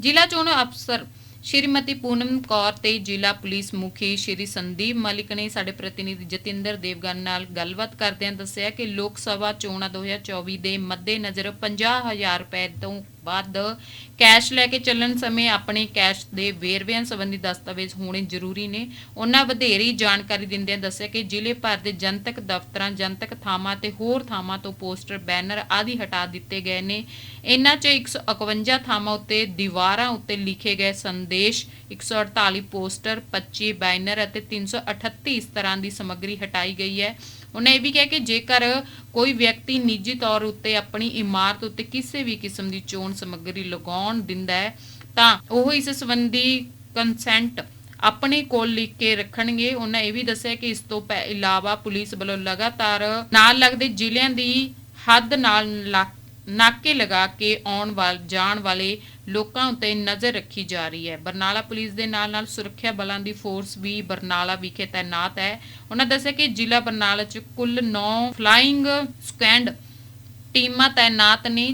ਜ਼ਿਲ੍ਹਾ ਚੋਣ ਅਫਸਰ ਸ਼੍ਰੀਮਤੀ ਪੂਨਮ ਕੌਰ ਤੇ ਜ਼ਿਲ੍ਹਾ ਪੁਲਿਸ ਮੁਖੀ ਸ਼੍ਰੀ ਸੰਦੀਪ ਮਲਿਕ ਨੇ ਸਾਡੇ ਪ੍ਰਤੀਨਿਧੀ ਜਤਿੰਦਰ ਦੇਵਗਨ ਨਾਲ ਗੱਲਬਾਤ ਕਰਦਿਆਂ ਦੱਸਿਆ ਕਿ ਲੋਕ ਸਭਾ ਚੋਣਾਂ 2024 ਦੇ ਮੱਦੇਨਜ਼ਰ 50000 ਰੁਪਏ ਤੋਂ ਵੱਧ ਕੈਸ਼ ਲੈ ਕੇ ਚੱਲਣ ਸਮੇਂ ਆਪਣੇ ਕੈਸ਼ ਦੇ ਵੇਰਵਿਆਂ ਸੰਬੰਧੀ ਦਸਤਾਵੇਜ਼ ਹੋਣੇ ਜ਼ਰੂਰੀ ਨੇ। ਉਹਨਾਂ ਵਧੇਰੀ ਜਾਣਕਾਰੀ ਦਿੰਦਿਆਂ ਦੱਸਿਆ ਕਿ ਜ਼ਿਲ੍ਹੇ ਭਰ ਦੇ ਜਨਤਕ ਦਫ਼ਤਰਾਂ, ਜਨਤਕ ਥਾਵਾਂ ਤੇ ਹੋਰ ਥਾਵਾਂ ਤੋਂ ਪੋਸਟਰ, ਬੈਨਰ ਆਦਿ ਹਟਾ ਦਿੱਤੇ ਗਏ ਨੇ। ਇਨ੍ਹਾਂ 'ਚ 151 ਥਾਵਾਂ ਉੱਤੇ ਦੀਵਾਰਾਂ ਉੱਤੇ ਲਿਖੇ ਗਏ ਸੰਦੇਸ਼ 148 ਪੋਸਟਰ 25 ਬੈਨਰ ਅਤੇ 338 ਇਸ ਤਰ੍ਹਾਂ ਦੀ ਸਮੱਗਰੀ ਹਟਾਈ ਗਈ ਹੈ। ਉਹਨੇ ਇਹ ਵੀ ਕਿਹਾ ਕਿ ਜੇਕਰ ਕੋਈ ਵਿਅਕਤੀ ਨਿੱਜੀ ਤੌਰ ਉੱਤੇ ਆਪਣੀ ਇਮਾਰਤ ਉੱਤੇ ਕਿਸੇ ਵੀ ਕਿਸਮ ਦੀ ਚੋਣ ਸਮੱਗਰੀ ਲਗਾਉਣ ਦਿੰਦਾ ਹੈ, ਤਾਂ ਉਹ ਇਸ ਸੰਬੰਧੀ ਕੰਸੈਂਟ ਆਪਣੇ ਕੋਲ ਲਿਖ ਕੇ ਰੱਖਣਗੇ। ਉਹਨਾਂ ਇਹ ਵੀ ਦੱਸਿਆ ਕਿ ਇਸ ਤੋਂ ਇਲਾਵਾ ਪੁਲਿਸ ਵੱਲੋਂ ਲਗਾਤਾਰ ਨਾਲ ਲੱਗਦੇ ਜ਼ਿਲ੍ਹਿਆਂ ਦੀ ਹੱਦ ਨਾਲ ਨਾਕੇ ਲਗਾ ਕੇ ਆਉਣ ਵਾਲ, ਜਾਣ ਵਾਲੇ ਲੋਕਾਂ ਉੱਤੇ ਨਜ਼ਰ ਰੱਖੀ ਜਾ ਰਹੀ ਹੈ। ਬਰਨਾਲਾ ਪੁਲਿਸ ਦੇ ਨਾਲ ਨਾਲ ਸੁਰੱਖਿਆ ਬਲਾਂ ਦੀ ਫੋਰਸ ਵੀ ਬਰਨਾਲਾ ਵਿਖੇ ਤਾਇਨਾਤ ਹੈ। ਉਹਨਾਂ ਦੱਸਿਆ ਕਿ ਜ਼ਿਲ੍ਹਾ ਬਰਨਾਲਾ 'ਚ ਕੁੱਲ 9 ਫਲਾਈਂਗ ਸਕੁਐਡ ਟੀਮਾਂ ਤਾਇਨਾਤ ਨੇ,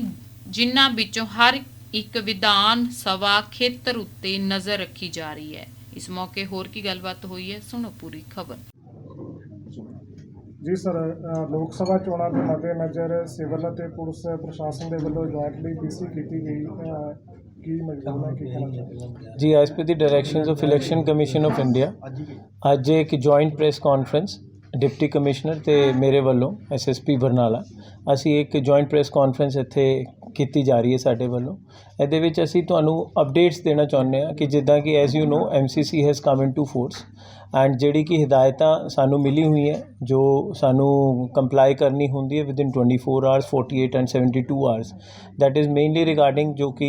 ਜਿਨ੍ਹਾਂ ਵਿੱਚੋਂ ਹਰ ਇੱਕ ਵਿਧਾਨ ਸਭਾ ਖੇਤਰ ਉੱਤੇ ਨਜ਼ਰ ਰੱਖੀ ਜਾ ਰਹੀ ਹੈ। ਇਸ ਮੌਕੇ ਹੋਰ ਕੀ ਗੱਲਬਾਤ ਹੋਈ ਹੈ, ਸੁਣੋ ਪੂਰੀ ਖਬਰ। ਜੀ ਸਰ ਲੋਕ ਸਭਾ ਚੋਣਾਂ ਦੇ ਮੱਦੇਨਜ਼ਰ ਸਿਵਲ ਅਤੇ ਪੁਲਿਸ ਪ੍ਰਸ਼ਾਸਨ ਦੇ ਵੱਲੋਂ ਜੁਆਇੰਟਲੀ ਪੀਸੀ ਕੀਤੀ ਗਈ। ਕੀ ਮਜ਼ਦੂਰ ਹੈ ਕੀ ਕਹਿਣਾ ਚਾਹੁੰਦੇ? ਜੀ S P the directions of election commission of India ਅੱਜ ਇੱਕ joint press conference deputy commissioner ਤੇ ਮੇਰੇ ਵੱਲੋਂ ਐਸਐਸਪੀ ਬਰਨਾਲਾ ਅਸੀਂ ਇੱਕ ਜੁਆਇੰਟ ਪ੍ਰੈਸ ਕਾਨਫਰੰਸ ਇੱਥੇ ਕੀਤੀ ਜਾ ਰਹੀ ਹੈ ਸਾਡੇ ਵੱਲੋਂ। ਇਹਦੇ ਵਿੱਚ ਅਸੀਂ ਤੁਹਾਨੂੰ ਅਪਡੇਟਸ ਦੇਣਾ ਚਾਹੁੰਦੇ ਹਾਂ ਕਿ ਜਿੱਦਾਂ ਕਿ as you know MCC has come into force and ਜਿਹੜੀ ਕਿ ਹਦਾਇਤਾਂ ਸਾਨੂੰ ਮਿਲੀ ਹੋਈ ਹੈ, ਜੋ ਸਾਨੂੰ ਕੰਪਲਾਈ ਕਰਨੀ ਹੁੰਦੀ ਹੈ within 24 hours 48 and 72 hours that is mainly regarding ਜੋ ਕਿ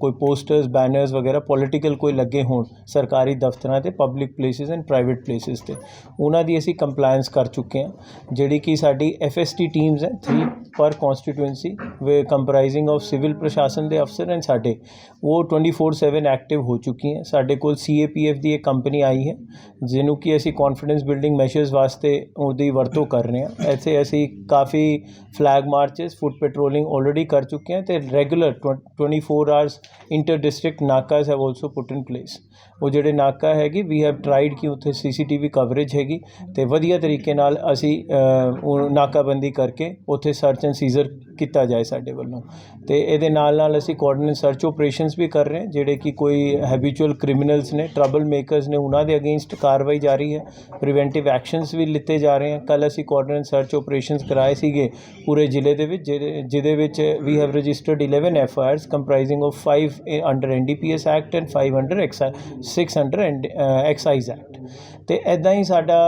ਕੋਈ ਪੋਸਟਰਸ ਬੈਨਰਸ ਵਗੈਰਾ ਪੋਲੀਟੀਕਲ ਕੋਈ ਲੱਗੇ ਹੋਣ ਸਰਕਾਰੀ ਦਫ਼ਤਰਾਂ ਤੇ public places and private places ਤੇ। ਉਹਨਾਂ ਦੀ ਅਸੀਂ ਕੰਪਲਾਈਂਸ ਕਰ ਚੁੱਕੇ ਹਾਂ। ਜਿਹੜੀ ਕਿ ਸਾਡੀ ਐਫਐਸਟੀ ਟੀਮਸ ਹੈ 3 ਪਰ constituency way comprising of civil ਪ੍ਰਸ਼ਾਸਨ ਦੇ ਅਫਸਰ ਐਂਡ ਸਾਡੇ ਉਹ 24/7 ਐਕਟਿਵ ਹੋ ਚੁੱਕੀ ਹੈ ਸਾਡੇ ਕੋਲ ਸੀਏਪੀਐਫ ਦੀ ਇੱਕ ਕੰਪਨੀ ਆਈ ਹੈ ਜਿਹਨੂੰ ਕਿ ਅਸੀਂ ਕੌਨਫੀਡੈਂਸ ਬਿਲਡਿੰਗ ਮੈਸ਼ਰਸ ਵਾਸਤੇ ਉਹਦੀ ਵਰਤੋਂ ਕਰ ਰਹੇ ਹਾਂ ਇੱਥੇ ਅਸੀਂ ਕਾਫੀ flag marches foot patrolling already ਕਰ ਚੁੱਕੇ ਹਾਂ ਤੇ regular 24 hours inter district ਨਾਕਾਸ have also put in place ਉਹ ਜਿਹੜੇ ਨਾਕਾ ਹੈਗੀ ਵੀ ਹੈਵ ਟਰਾਈਡ ਕਿ ਉੱਥੇ ਸੀਸੀਟੀਵੀ ਕਵਰੇਜ ਹੈਗੀ ਤੇ ਵਧੀਆ ਤਰੀਕੇ ਨਾਲ ਅਸੀਂ ਉਹ ਨਾਕਾਬੰਦੀ ਕਰਕੇ ਉੱਥੇ ਸਰਚ ਐਂਡ ਸੀਜ਼ਰ ਕੀਤਾ ਜਾਏ ਸਾਡੇ ਵੱਲੋਂ। ਤੇ ਇਹਦੇ ਨਾਲ ਨਾਲ ਅਸੀਂ ਕੋਆਰਡੀਨੇਟ ਸਰਚ ਆਪਰੇਸ਼ਨਸ ਵੀ ਕਰ ਰਹੇ ਹਾਂ, ਜਿਹੜੇ ਕਿ ਕੋਈ ਹੈਬਿਚੁਅਲ ਕ੍ਰਿਮੀਨਲਸ ਨੇ ਟਰਬਲ ਮੇਕਰਸ ਨੇ, ਉਹਨਾਂ ਦੇ ਅਗੇਂਸਟ ਕਾਰਵਾਈ ਜਾਰੀ ਹੈ। ਪ੍ਰੀਵੈਂਟਿਵ ਐਕਸ਼ਨਸ ਵੀ ਲਿੱਤੇ ਜਾ ਰਹੇ ਹਨ ਕੱਲ ਅਸੀਂ ਕੋਆਰਡੀਨੇਟ ਸਰਚ ਆਪਰੇਸ਼ਨਸ ਕਰਾਏ ਸੀਗੇ ਪੂਰੇ ਜ਼ਿਲ੍ਹੇ ਦੇ ਵਿੱਚ, ਜਿਹਦੇ ਜਿਹਦੇ ਵਿੱਚ ਵੀ have registered 11 F I Rs comprising of 5 under NDPS act and 5 under 6 under excise act ਤੇ ਐਦਾਂ ਹੀ ਸਾਡਾ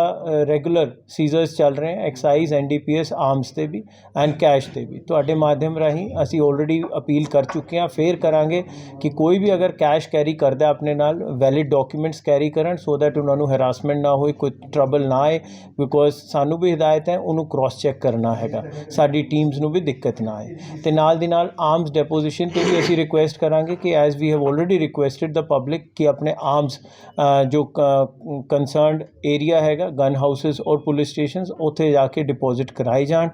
ਰੈਗੂਲਰ ਸੀਜ਼ਰਸ ਚੱਲ ਰਹੇ ਹੈ ਐਕਸਾਈਜ਼ ਐਨਡੀਪੀਐਸ ਆਰਮਸ ਤੇ ਵੀ ਐਂਡ ਕੈਸ਼ ਤੇ ਵੀ। ਤੁਹਾਡੇ ਮਾਧਿਅਮ ਰਾਹੀਂ ਅਸੀਂ ਆਲਰੇਡੀ ਅਪੀਲ ਕਰ ਚੁੱਕੇ ਹਾਂ। ਫੇਰ ਕਰਾਂਗੇ ਕਿ ਕੋਈ ਵੀ ਅਗਰ ਕੈਸ਼ ਕੈਰੀ ਕਰਦਾ ਆਪਣੇ ਨਾਲ ਵੈਲਿਡ ਡਾਕੂਮੈਂਟਸ ਕੈਰੀ ਕਰਨ ਸੋ ਦੈਟ ਉਹਨਾਂ ਨੂੰ ਹੈਰਾਸਮੈਂਟ ਨਾ ਹੋਏ, ਕੋਈ ਟਰਬਲ ਨਾ ਆਏ ਬਿਕੋਜ਼ ਸਾਨੂੰ ਵੀ ਹਦਾਇਤ ਹੈ, ਉਹਨੂੰ ਕ੍ਰਾਸ ਚੈੱਕ ਕਰਨਾ ਹੈਗਾ। ਸਾਡੀ ਟੀਮਸ ਨੂੰ ਵੀ ਦਿੱਕਤ ਨਾ ਆਏ। ਤੇ ਨਾਲ ਦੀ ਨਾਲ ਆਰਮਸ ਡੈਪੋਜੀਸ਼ਨ ਤੇ ਵੀ ਅਸੀਂ ਰਿਕੁਐਸਟ ਕਰਾਂਗੇ ਕਿ as we have already requested the public ਕਿ ਆਪਣੇ ਆਰਮਸ ਜੋ ਕੰਸਰਨਡ ਏਰੀਆ ਹੈਗਾ ਗਨ ਹਾਊਸਸ ਔਰ ਪੁਲਿਸ ਸਟੇਸ਼ਨਸ ਉੱਥੇ ਜਾ ਕੇ ਡਿਪੋਜ਼ਿਟ ਕਰਾਏ ਜਾਣ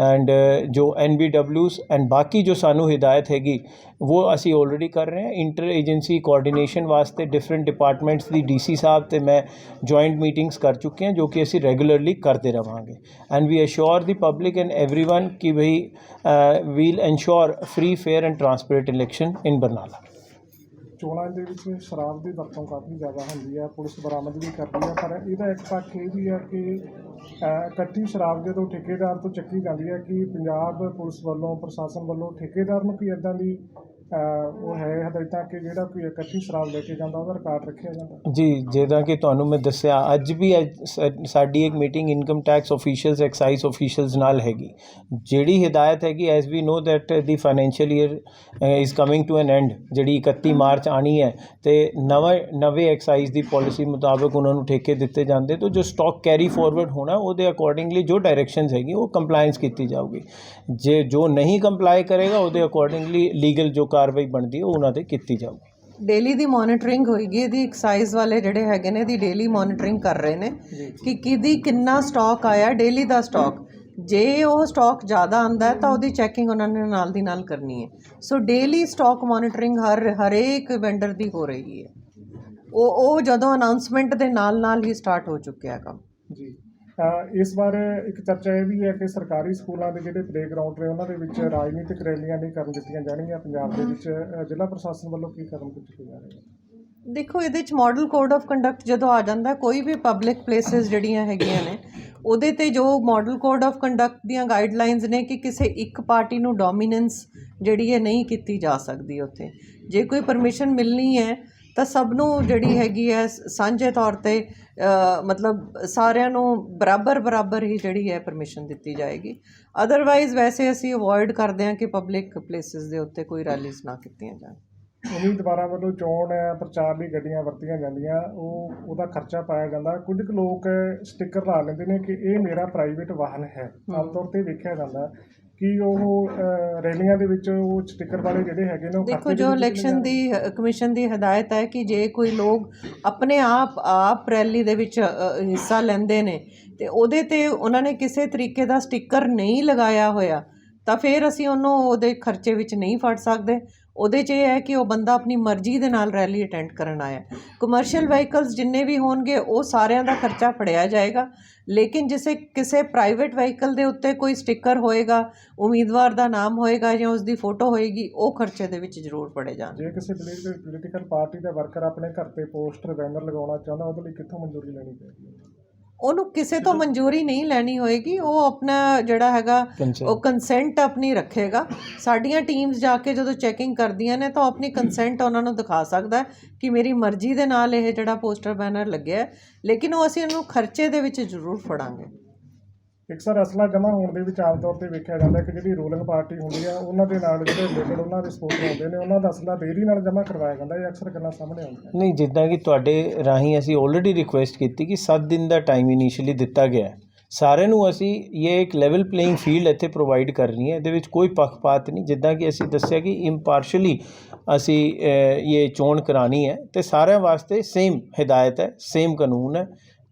ਐਂਡ ਜੋ ਐਨਬੀਡਬਲਯੂਸ ਐਂਡ ਬਾਕੀ ਜੋ ਸਾਨੂੰ ਹਿਦਾਇਤ ਹੈਗੀ ਉਹ ਅਸੀਂ ਆਲਰੇਡੀ ਕਰ ਰਹੇ ਹਾਂ ਇੰਟਰ ਏਜੰਸੀ ਕੋਆਰਡੀਨੇਸ਼ਨ ਵਾਸਤੇ ਡਿਫਰੈਂਟ ਡਿਪਾਰਟਮੈਂਟਸ ਦੀ ਡੀਸੀ ਸਾਹਿਬ ਤੇ ਮੈਂ ਜੁਆਇੰਟ ਮੀਟਿੰਗਸ ਕਰ ਚੁੱਕੇ ਹਾਂ ਜੋ ਕਿ ਅਸੀਂ ਰੈਗੂਲਰਲੀ ਕਰਦੇ ਰਵਾਂਗੇ and we assure the public and everyone ਕਿ ਭਈ we'll ensure free fair and transparent election in Barnala ਚੋਣਾਂ ਦੇ ਵਿੱਚ ਸ਼ਰਾਬ ਦੀ ਵਰਤੋਂ ਕਾਫੀ ਜ਼ਿਆਦਾ ਹੁੰਦੀ ਹੈ, ਪੁਲਿਸ ਬਰਾਮਦ ਵੀ ਕਰਦੀ ਹੈ, ਪਰ ਇਹਦਾ ਇੱਕ ਪੱਖ ਇਹ ਵੀ ਹੈ ਕਿ ਇਕੱਠੀ ਸ਼ਰਾਬ ਜਦੋਂ ਠੇਕੇਦਾਰ ਤੋਂ ਚੱਕੀ ਜਾਂਦੀ ਹੈ ਕਿ ਪੰਜਾਬ ਪੁਲਿਸ ਵੱਲੋਂ, ਪ੍ਰਸ਼ਾਸਨ ਵੱਲੋਂ ਠੇਕੇਦਾਰ ਨੂੰ ਕੋਈ ਇਦਾਂ ਦੀ ਉਹ ਹੈ ਹਦਾਇਤਾਂ ਕਿ ਜਿਹੜਾ ਕੋਈ ਇਕੱਠੀ ਸ਼ਰਾਬ ਲੈ ਕੇ ਜਾਂਦਾ ਉਹਦਾ ਰਿਕਾਰਡ ਰੱਖਿਆ ਜਾਂਦਾ। ਜੀ ਜਿੱਦਾਂ ਕਿ ਤੁਹਾਨੂੰ ਮੈਂ ਦੱਸਿਆ, ਅੱਜ ਵੀ ਅੱਜ ਸਾ- ਸਾਡੀ ਇੱਕ meeting income tax officials excise officials ਨਾਲ ਹੈਗੀ। ਜਿਹੜੀ ਹਦਾਇਤ ਹੈਗੀ as we know that the financial year is coming to an end ਜਿਹੜੀ 31 ਮਾਰਚ ਆਣੀ ਹੈ, ਤੇ ਨਵੇਂ ਨਵੇਂ ਐਕਸਾਈਜ਼ ਦੀ ਪਾਲਿਸੀ ਮੁਤਾਬਕ ਉਹਨਾਂ ਨੂੰ ਠੇਕੇ ਦਿੱਤੇ ਜਾਂਦੇ, ਤਾਂ ਜੋ ਸਟਾਕ ਕੈਰੀ ਫਾਰਵਰਡ ਹੋਣਾ, ਉਹਦੇ ਅਕੋਰਡਿੰਗਲੀ ਜੋ ਡਾਇਰੈਕਸ਼ਨਸ ਹੈਗੀ, ਉਹ ਕੰਪਲਾਈਂਸ ਕੀਤੀ ਜਾਊਗੀ। ਜੇ ਜੋ ਨਹੀਂ ਕੰਪਲਾਈ ਕਰੇਗਾ, ਉਹਦੇ ਅਕੋਰਡਿੰਗਲੀ ਲੀਗਲ ਜੋ ਕਾਰਵਾਈ ਬਣਦੀ ਹੈ ਉਹ ਉਹਨਾਂ ਤੇ ਕੀਤੀ ਜਾਊਗੀ। ਡੇਲੀ ਦੀ ਮੋਨੀਟਰਿੰਗ ਹੋਏਗੀ ਇਹਦੀ ਐਕਸਾਈਜ਼ ਵਾਲੇ ਜਿਹੜੇ ਹੈਗੇ ਨੇ ਇਹਦੀ ਡੇਲੀ ਮੋਨੀਟਰਿੰਗ ਕਰ ਰਹੇ ਨੇ ਕਿ ਕਿਹਦੀ ਕਿੰਨਾ ਸਟਾਕ ਆਇਆ ਡੇਲੀ ਦਾ ਸਟਾਕ ਜੇ ਉਹ ਸਟਾਕ ਜ਼ਿਆਦਾ ਆਂਦਾ ਤਾਂ ਉਹਦੀ ਚੈਕਿੰਗ ਉਹਨਾਂ ਨੇ ਨਾਲ ਦੀ ਨਾਲ ਕਰਨੀ ਹੈ। ਸੋ ਡੇਲੀ ਸਟਾਕ ਮੋਨੀਟਰਿੰਗ ਹਰ ਹਰੇਕ ਵੈਂਡਰ ਦੀ ਹੋ ਰਹੀ ਹੈ। ਉਹ ਉਹ ਜਦੋਂ ਅਨਾਉਂਸਮੈਂਟ ਦੇ ਨਾਲ ਨਾਲ ਹੀ ਸਟਾਰਟ ਹੋ ਚੁੱਕਿਆ ਕੰਮ। ਜੀ। ਇਸ ਵਾਰ ਇੱਕ ਚਰਚਾ ਇਹ ਵੀ ਹੈ ਕਿ ਸਰਕਾਰੀ ਸਕੂਲਾਂ ਦੇ ਜਿਹੜੇ ਪਲੇਗਰਾਉਂਡ ਨੇ, ਉਹਨਾਂ ਦੇ ਵਿੱਚ ਰਾਜਨੀਤਿਕ ਰੈਲੀਆਂ ਨਹੀਂ ਕਰਨ ਦਿੱਤੀਆਂ ਜਾਣਗੀਆਂ। ਪੰਜਾਬ ਦੇ ਵਿੱਚ ਜ਼ਿਲ੍ਹਾ ਪ੍ਰਸ਼ਾਸਨ ਵੱਲੋਂ ਕੀ ਕਦਮ ਚੁੱਕੇ ਜਾ ਰਹੇ ਨੇ? ਦੇਖੋ, ਇਹਦੇ ਚ ਮਾਡਲ ਕੋਡ ਆਫ ਕੰਡਕਟ ਜਦੋਂ ਆ ਜਾਂਦਾ, ਕੋਈ ਵੀ ਪਬਲਿਕ ਪਲੇਸਿਸ ਜਿਹੜੀਆਂ ਹੈਗੀਆਂ ਨੇ, ਉਹਦੇ ਤੇ ਜੋ ਮਾਡਲ ਕੋਡ ਆਫ ਕੰਡਕਟ ਦੀਆਂ ਗਾਈਡਲਾਈਨਸ ਨੇ ਕਿ ਕਿਸੇ ਇੱਕ ਪਾਰਟੀ ਨੂੰ ਡੋਮੀਨੈਂਸ ਜਿਹੜੀ ਹੈ ਨਹੀਂ ਕੀਤੀ ਜਾ ਸਕਦੀ ਉੱਥੇ। ਜੇ ਕੋਈ ਪਰਮਿਸ਼ਨ ਮਿਲਣੀ ਹੈ ਤਾਂ ਸਭ ਨੂੰ ਜਿਹੜੀ ਹੈਗੀ ਹੈ ਸਾਂਝੇ ਤੌਰ ਤੇ ਮਤਲਬ ਸਾਰਿਆਂ ਨੂੰ ਬਰਾਬਰ ਬਰਾਬਰ ਹੀ ਜਿਹੜੀ ਹੈ ਪਰਮਿਸ਼ਨ ਦਿੱਤੀ ਜਾਏਗੀ। ਅਦਰਵਾਈਜ਼ ਵੈਸੇ ਅਸੀਂ ਅਵੋਇਡ ਕਰਦੇ ਹਾਂ ਕਿ ਪਬਲਿਕ ਪਲੇਸਿਸ ਦੇ ਉੱਤੇ ਕੋਈ ਰੈਲੀਜ਼ ਨਾ ਕੀਤੀਆਂ ਜਾਣ। ਉਮੀਦਵਾਰਾਂ ਵੱਲੋਂ ਚੋਣ ਪ੍ਰਚਾਰ ਲਈ ਗੱਡੀਆਂ ਵਰਤੀਆਂ ਜਾਂਦੀਆਂ ਉਹ ਉਹਦਾ ਖਰਚਾ ਪਾਇਆ ਜਾਂਦਾ। ਕੁਝ ਕੁ ਲੋਕ ਸਟicker ਲਾ ਲੈਂਦੇ ਨੇ ਕਿ ਇਹ ਮੇਰਾ ਪ੍ਰਾਈਵੇਟ ਵਾਹਨ ਹੈ। ਆਮ ਤੌਰ ਤੇ ਵੇਖਿਆ ਜਾਂਦਾ। ਕਿ ਉਹ ਅ, ਰੈਲੀਆਂ ਦੇ ਵਿੱਚ ਉਹ ਸਟicker ਵਾਲੇ ਜਿਹੜੇ ਹੈਗੇ ਨੇ ਉਹ ਦੇਖੋ ਖਾਤੇ ਦੇ ਜੋ ਵਿੱਚ ਇਲੈਕਸ਼ਨ ਦੀ ਅ, ਕਮਿਸ਼ਨ ਦੀ ਹਦਾਇਤ ਹੈ ਕਿ ਜੇ ਕੋਈ ਲੋਕ ਆਪਣੇ ਆਪ ਆਪ ਰੈਲੀ ਦੇ ਵਿੱਚ ਅ, ਹਿੱਸਾ ਲੈਂਦੇ ਨੇ ਤੇ ਉਹਦੇ ਤੇ ਉਹਨਾਂ ਨੇ ਕਿਸੇ ਤਰੀਕੇ ਦਾ ਸਟicker ਨਹੀਂ ਲਗਾਇਆ ਹੋਇਆ ਤਾਂ ਫਿਰ ਅਸੀਂ ਉਹਨੂੰ ਉਹਦੇ ਖਰਚੇ ਵਿੱਚ ਨਹੀਂ ਫੜ ਸਕਦੇ। ਉਹਦੇ 'ਚ ਇਹ ਹੈ ਕਿ ਉਹ ਬੰਦਾ ਆਪਣੀ ਮਰਜ਼ੀ ਦੇ ਨਾਲ ਰੈਲੀ ਅਟੈਂਡ ਕਰਨ ਆਇਆ। ਕਮਰਸ਼ੀਅਲ ਵਹੀਕਲਸ ਜਿੰਨੇ ਵੀ ਹੋਣਗੇ, ਉਹ ਸਾਰਿਆਂ ਦਾ ਖਰਚਾ ਫੜਿਆ ਜਾਏਗਾ। ਲੇਕਿਨ ਜਿਸੇ ਕਿਸੇ ਪ੍ਰਾਈਵੇਟ ਵਹੀਕਲ ਦੇ ਉੱਤੇ ਕੋਈ ਸਟicker ਹੋਏਗਾ, ਉਮੀਦਵਾਰ ਦਾ ਨਾਮ ਹੋਏਗਾ ਜਾਂ ਉਸ ਦੀ ਫੋਟੋ ਹੋਏਗੀ, ਉਹ ਖਰਚੇ ਦੇ ਵਿੱਚ ਜ਼ਰੂਰ ਪੜੇ ਜਾਣ। ਜੇ ਕਿਸੇ ਪੋਲੀਟੀਕਲ ਪਾਰਟੀ ਦਾ ਵਰਕਰ ਆਪਣੇ ਘਰ ਤੇ ਪੋਸਟਰ ਬੈਨਰ ਲਗਾਉਣਾ ਚਾਹੁੰਦਾ, ਉਹਦੇ ਲਈ ਕਿੱਥੋਂ ਮਨਜ਼ੂਰੀ ਲੈਣੀ ਪੈਂਦੀ ਹੈ ਉਹਨੂੰ ਕਿਸੇ ਤੋਂ ਮਨਜ਼ੂਰੀ ਨਹੀਂ ਲੈਣੀ ਹੋਏਗੀ ਉਹ ਆਪਣਾ ਜਿਹੜਾ ਹੈਗਾ. ਉਹ ਕੰਸੈਂਟ ਆਪਣੀ ਰੱਖੇਗਾ। ਸਾਡੀਆਂ ਟੀਮਸ ਜਾ ਕੇ ਜਦੋਂ ਚੈਕਿੰਗ ਕਰਦੀਆਂ ਨੇ ਤਾਂ ਉਹ ਆਪਣੀ ਕੰਸੈਂਟ ਉਹਨਾਂ ਨੂੰ ਦਿਖਾ ਸਕਦਾ ਕਿ ਮੇਰੀ ਮਰਜ਼ੀ ਦੇ ਨਾਲ ਇਹ ਜਿਹੜਾ ਪੋਸਟਰ ਬੈਨਰ ਲੱਗਿਆ ਲੇਕਿਨ ਉਹ ਅਸੀਂ ਉਹਨੂੰ ਖਰਚੇ ਦੇ ਵਿੱਚ ਜ਼ਰੂਰ ਫੜਾਂਗੇ। ਇੱਕ ਅਸਲਾ ਜਮ੍ਹਾਂ ਹੋਣ ਦੇ ਵਿੱਚ ਆਮ ਤੌਰ ਤੇ ਵੇਖਿਆ ਜਾਂਦਾ ਕਿ ਜਿਹੜੀ ਰੂਲਿੰਗ ਪਾਰਟੀ ਹੁੰਦੀ ਆ, ਉਹਨਾਂ ਦੇ ਨਾਲ ਜਿਹੜੇ ਰਿਲੇਟਡ ਉਹਨਾਂ ਦੇ ਸਪੋਰਟ ਹੁੰਦੇ ਨੇ, ਉਹਨਾਂ ਦਾ ਅਸਲਾ ਦੇਰੀ ਨਾਲ ਜਮ੍ਹਾਂ ਕਰਵਾਇਆ ਜਾਂਦਾ, ਇਹ ਅਕਸਰ ਗੱਲਾਂ ਸਾਹਮਣੇ ਆਉਂਦੀਆਂ ਨਹੀਂ, ਜਿੱਦਾਂ ਕਿ ਤੁਹਾਡੇ ਰਾਹੀਂ ਅਸੀਂ ਆਲਰੇਡੀ ਰਿਕੁਐਸਟ ਕੀਤੀ ਕਿ 7 ਦਿਨ ਦਾ ਟਾਈਮ ਇਨੀਸ਼ੀਅਲੀ ਦਿੱਤਾ ਗਿਆ ਸਾਰਿਆਂ ਨੂੰ ਅਸੀਂ ਇਹ ਇੱਕ ਲੈਵਲ ਪਲੇਇੰਗ ਫੀਲਡ ਇੱਥੇ ਪ੍ਰੋਵਾਈਡ ਕਰਨੀ ਹੈ, ਇਹਦੇ ਵਿੱਚ ਕੋਈ ਪੱਖਪਾਤ ਨਹੀਂ, ਜਿੱਦਾਂ ਕਿ ਅਸੀਂ ਦੱਸਿਆ ਕਿ ਇੰਪਾਰਸ਼ਲੀ ਅਸੀਂ ਇਹ ਚੋਣ ਕਰਾਣੀ ਹੈ ਤੇ ਸਾਰਿਆਂ ਵਾਸਤੇ ਸੇਮ ਹਦਾਇਤ ਹੈ ਸੇਮ ਕਾਨੂੰਨ ਹੈ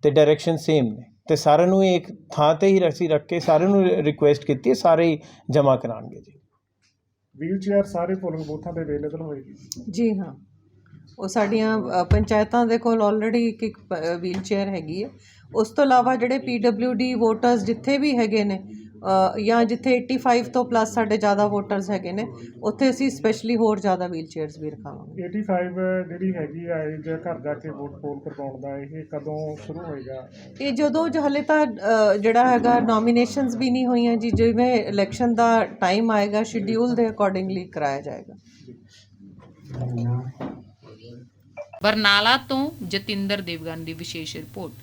ਤੇ ਡਾਇਰੈਕਸ਼ਨ ਸੇਮ ਨੇ। ਤੇ ਸਾਰਿਆਂ ਨੂੰ ਇੱਕ ਥਾਂ ਤੇ ਹੀ ਅਸੀਂ ਰੱਖ ਕੇ ਸਾਰਿਆਂ ਨੂੰ ਰਿਕੁਐਸਟ ਕੀਤੀ ਹੈ ਸਾਰੇ ਹੀ ਜਮ੍ਹਾਂ ਕਰਾਉਣਗੇ ਜੀ। ਵੀਲ ਚੇਅਰ ਸਾਰੇ ਪੋਲਿੰਗ ਬੂਥਾਂ ਤੇ ਅਵੇਲੇਬਲ ਹੋਏਗੀ? ਜੀ ਹਾਂ। ਉਹ ਸਾਡੀਆਂ ਅ, ਪੰਚਾਇਤਾਂ ਦੇ ਕੋਲ ਆਲਰੇਡੀ ਇੱਕ ਇੱਕ ਵੀਲ ਚੇਅਰ ਹੈਗੀ ਹੈ। ਉਸ ਤੋਂ ਇਲਾਵਾ ਜਿਹੜੇ ਡੀ ਵੋਟਰਸ ਜਿੱਥੇ ਵੀ ਹੈਗੇ ਨੇ ਜਾਂ ਜਿੱਥੇ 85 ਤੋਂ ਪਲੱਸ ਸਾਡੇ ਜ਼ਿਆਦਾ ਵੋਟਰਸ ਹੈਗੇ ਨੇ ਉੱਥੇ ਅਸੀਂ ਸਪੈਸ਼ਲੀ ਹੋਰ ਜ਼ਿਆਦਾ ਵੀਲ ਚੇਅਰਸ ਵੀ ਰਖਾਵਾਂਗੇ। 85 ਜਿਹੜੀ ਹੈਗੀ ਆ ਇਹ ਜੇ ਘਰ ਜਾ ਕੇ ਵੋਟ ਪੋਲ ਕਰਵਾਉਣ ਦਾ ਇਹ ਕਦੋਂ ਸ਼ੁਰੂ ਹੋਏਗਾ? ਇਹ ਜਦੋਂ ਜ- ਹਲੇ ਤਾਂ ਜਿਹੜਾ ਹੈਗਾ ਨੋਮੀਨੇਸ਼ਨਸ ਵੀ ਨਹੀਂ ਹੋਈਆਂ ਜੀ ਜਿਵੇਂ ਇਲੈਕਸ਼ਨ ਦਾ ਟਾਈਮ ਆਏਗਾ ਸ਼ਡਿਊਲ ਦੇ ਅਕੋਰਡਿੰਗਲੀ ਕਰਾਇਆ ਜਾਏਗਾ। ਬਰਨਾਲਾ ਤੋਂ ਜਤਿੰਦਰ ਦੇਵਗਨ ਦੀ ਵਿਸ਼ੇਸ਼ ਰਿਪੋਰਟ।